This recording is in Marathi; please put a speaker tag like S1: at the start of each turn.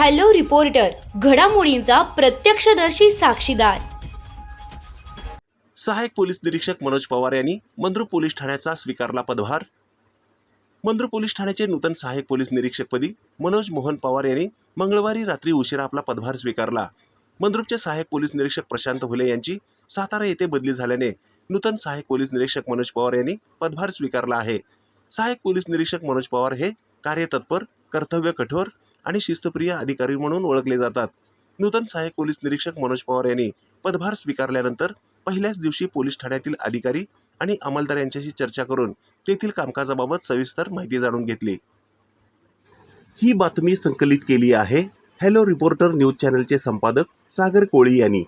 S1: हॅलो रिपोर्टर घडामोडींचा प्रत्यक्षदर्शी साक्षीदार.
S2: सहाय्यक पोलीस निरीक्षक मनोज पवार यांनी मंद्रू पोलीस ठाण्याचा स्वीकारला पदभार. मंद्रू पोलीस ठाण्याचे नूतन सहाय्यक पोलीस निरीक्षकपदी मनोज मोहन पवार यांनी मंगळवारी रात्री उशिरा आपला पदभार स्वीकारला. मंद्रूपचे सहाय्यक पोलीस निरीक्षक प्रशांत हुले यांची सातारा येथे बदली झाल्याने नूतन सहाय्यक पोलीस निरीक्षक मनोज पवार यांनी पदभार स्वीकारला आहे. सहाय्यक पोलीस निरीक्षक मनोज पवार हे कार्यतत्पर कर्तव्य कठोर आणि शिस्तप्रिय अधिकारी म्हणून ओळखले जातात. नूतन सहाय्यक पोलीस निरीक्षक मनोज पवार यांनी पदभार स्वीकारल्यानंतर पहिल्याच दिवशी पोलीस ठाण्यातील अधिकारी आणि अंमलदार यांच्याशी चर्चा करून तेथील कामकाजाबाबत सविस्तर माहिती जाणून घेतली. ही बातमी संकलित केली आहे. हॅलो रिपोर्टर न्यूज चॅनलचे संपादक सागर कोळी यांनी.